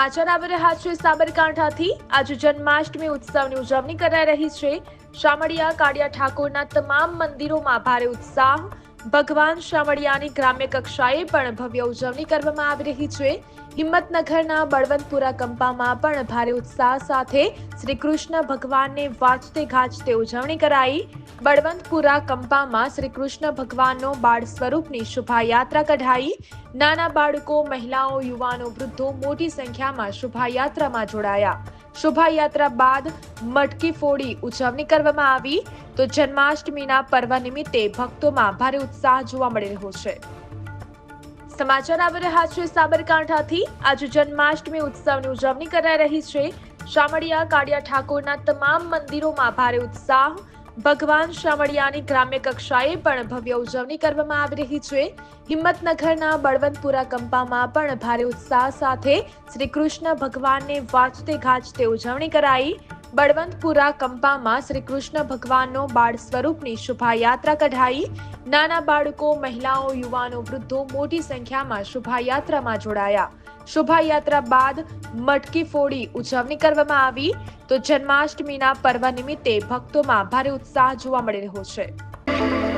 સમાચાર આવી રહ્યા છે સાબરકાંઠાથી. આજે જન્માષ્ટમી ઉત્સવની ઉજવણી કરાઈ રહી છે. શામળિયા, કાળિયા ઠાકોરના તમામ મંદિરોમાં ભારે ઉત્સાહ ભગવાન શામળિયાની ગ્રામ્ય કક્ષાએ પણ ભવ્ય ઉજવણી કરવામાં આવી રહી છે. હિંમતનગરના બળવંતપુરા કંપામાં પણ ભારે ઉત્સાહ સાથે શ્રી કૃષ્ણ ભગવાનને વાંચતે ગાજતે ઉજવણી કરાઈ. બળવંતપુરા કંપામાં શ્રી કૃષ્ણ ભગવાનનો બાળ સ્વરૂપની શોભાયાત્રા કઢાઈ. નાના બાળકો, મહિલાઓ, યુવાનો, વૃદ્ધો મોટી સંખ્યામાં શોભાયાત્રામાં જોડાયા. શોભાયાત્રા બાદ મટકી ફોડી ઉજવણી કરવામાં આવી. તો જન્માષ્ટમીના પર્વ નિમિત્તે ભક્તોમાં ભારે ઉત્સાહ જોવા મળી રહ્યો છે. સમાચાર આવી રહ્યા છે સાબરકાંઠાથી. આજે જન્માષ્ટમી ઉત્સવની ઉજવણી કરાઈ રહી છે. શામળિયા, કાળિયા ઠાકોરના તમામ મંદિરોમાં ભારે ઉત્સાહ ભગવાન શામળિયાની ગ્રામ્ય કક્ષાએ પણ ભવ્ય ઉજવણી કરવામાં આવી રહી છે. હિંમતનગરના બળવંતપુરા કંપામાં પણ ભારે ઉત્સાહ સાથે શ્રી કૃષ્ણ ભગવાનને વાંચતે ગાજતે ઉજવણી કરાઈ. બળવંતપુરા કંપામાં શ્રી કૃષ્ણ ભગવાનનો બાળ સ્વરૂપની શોભાયાત્રા કઢાઈ. નાના બાળકો, મહિલાઓ, યુવાનો, વૃદ્ધો મોટી સંખ્યામાં શોભાયાત્રામાં જોડાયા. શોભાયાત્રા બાદ મટકી ફોડી ઉજવણી કરવામાં આવી. તો જન્માષ્ટમીના પર્વ નિમિત્તે ભક્તોમાં ભારે ઉત્સાહ જોવા મળી રહ્યો છે.